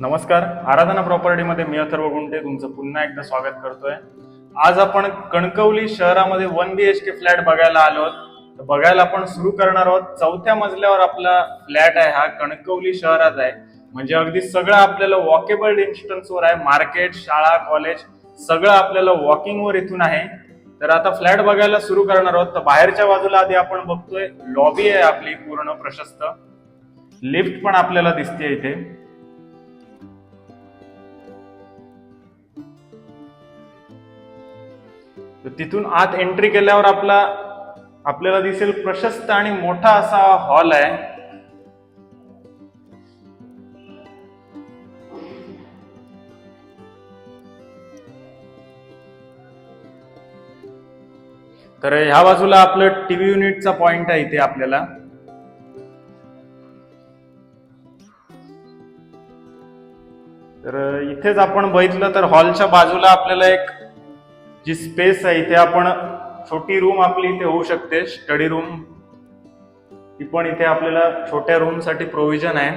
नमस्कार. आराधना प्रॉपर्टीमध्ये मी अथर्व गुंटे तुमचं पुन्हा एकदा स्वागत करतोय. आज आपण कणकवली शहरामध्ये one B H K flat बघायला आलो आहोत. तर बघायला आपण सुरू करणार आहोत. चौथ्या मजल्यावर आपला फ्लॅट आहे हा कणकवली शहरात आहे. म्हणजे अगदी सगळं आपल्याला वॉकेबल डिस्टन्सवर आहे. मार्केट शाळा कॉलेज सगळं आपल्याला वॉकिंगवर इथून आहे. तर आता फ्लॅट बघायला सुरू करणार आहोत. तर बाहेरच्या बाजूला आधी आपण बघतोय. लॉबी आहे आपली पूर्ण प्रशस्त. लिफ्ट पण आपल्याला दिसते इथे. तर तिथून आत एंट्री केल्यावर आपला आपल्याला दिसेल प्रशस्त आणि मोठा असा हॉल आहे. तर ह्या बाजूला आपलं टीव्ही युनिटचा पॉइंट आहे इथे आपल्याला. तर इथेच आपण बघितलं तर हॉलच्या बाजूला आपल्याला एक जी स्पेस आहे इथे आपण छोटी रूम आपली इथे होऊ शकते स्टडी रूम ही पण इथे आपल्याला छोट्या रूमसाठी प्रोव्हिजन आहे.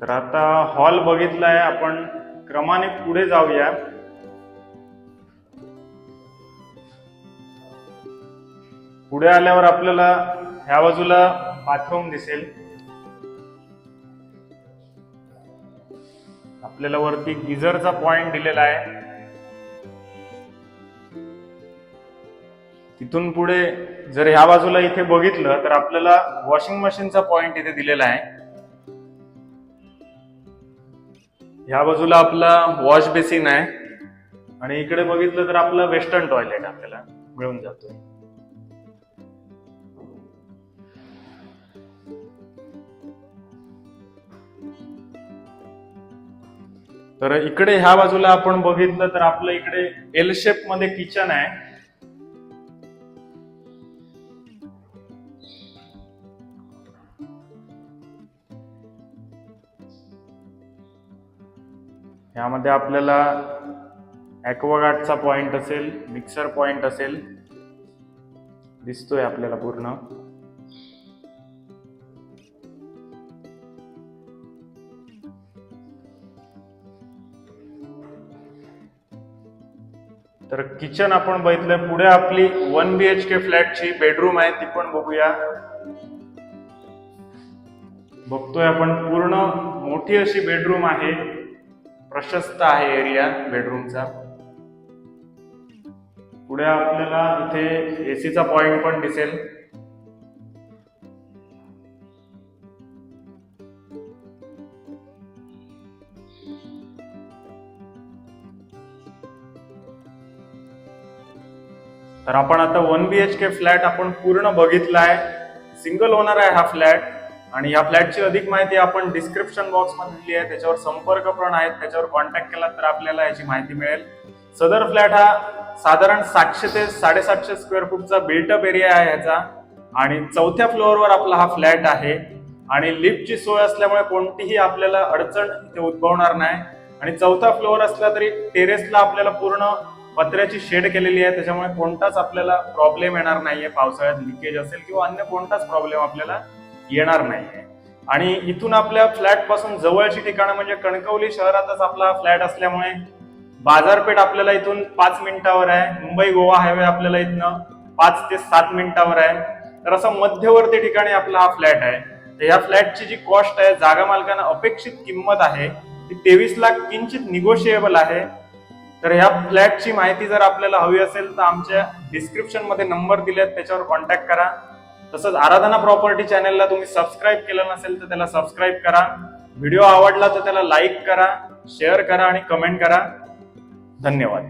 तर आता हॉल बघितलाय आपण. क्रमाने पुढे जाऊया. पुढे आल्यावर आपल्याला ह्या बाजूला बाथरूम दिसेल. आपल्याला वरती गिझरचा पॉइंट दिलेला आहे. तिथून पुढे जर ह्या बाजूला इथे बघितलं तर आपल्याला वॉशिंग मशीनचा पॉइंट इथे दिलेला आहे. ह्या बाजूला आपला वॉश बेसिन आहे. आणि इकडे बघितलं तर आपलं वेस्टर्न टॉयलेट आपल्याला मिळून जातोय. तर इकडे ह्या बाजूला आपण बघितलं तर आपलं इकडे एल शेपमध्ये किचन आहे. यामध्ये आपल्याला ॲक्वागार्डचा पॉइंट असेल मिक्सर पॉइंट असेल. दिसतोय आपल्याला पूर्ण. तर किचन आपण बघितलं पुढे आपली वन बी एच के फ्लॅटची बेडरूम आहे ती पण बघूया. बघतोय आपण पूर्ण मोठी अशी बेडरूम आहे. प्रशस्त आहे एरिया बेडरूमचा पुढे आपल्याला इथे एसीचा पॉइंट पण दिसेल. तर आपण आता one B H K flat आपण पूर्ण बघितला आहे. सिंगल ओनर आहे हा फ्लॅट आणि या फ्लॅटची अधिक माहिती आपण डिस्क्रिप्शन बॉक्समध्ये दिली आहे. त्याच्यावर संपर्क पण आहेत. त्याच्यावर कॉन्टॅक्ट केला तर आपल्याला याची माहिती मिळेल. सदर फ्लॅट हा साधारण सातशे ते साडेसातशे स्क्वेअर फूटचा बिल्टअप एरिया आहे ह्याचा आणि चौथ्या फ्लोअरवर आपला हा फ्लॅट आहे. आणि लिफ्टची सोय असल्यामुळे कोणतीही आपल्याला अडचण इथे उद्भवणार नाही. आणि चौथा फ्लोअर असला तरी टेरेसला आपल्याला पूर्ण पत्र्याची शेड केलेली आहे त्याच्यामुळे कोणताच आपल्याला प्रॉब्लेम येणार नाहीये. पावसाळ्यात लिकेज असेल किंवा अन्य कोणताच प्रॉब्लेम आपल्याला येणार नाहीये. आणि इथून आपल्या फ्लॅटपासून जवळची ठिकाणं म्हणजे कणकवली शहरातच आपला फ्लॅट असल्यामुळे बाजारपेठ आपल्याला इथून पाच मिनिटावर आहे. मुंबई गोवा हायवे आपल्याला इथनं पाच ते सात मिनिटावर आहे. तर असं मध्यवर्ती ठिकाणी आपला हा फ्लॅट आहे. तर ह्या फ्लॅटची जी कॉस्ट आहे जागा मालकांना अपेक्षित किंमत आहे ती तेवीस लाख किंचित निगोशिएबल आहे. तर ह्या फ्लॅटची माहिती जर आपल्याला हवी असेल तर आमच्या डिस्क्रिप्शनमध्ये नंबर दिले आहेत त्याच्यावर कॉन्टॅक्ट करा. तसंच आराधना प्रॉपर्टी चॅनलला तुम्ही सबस्क्राईब केलं नसेल तर त्याला सबस्क्राईब करा. व्हिडिओ आवडला तर त्याला लाईक करा शेअर करा आणि कमेंट करा. धन्यवाद.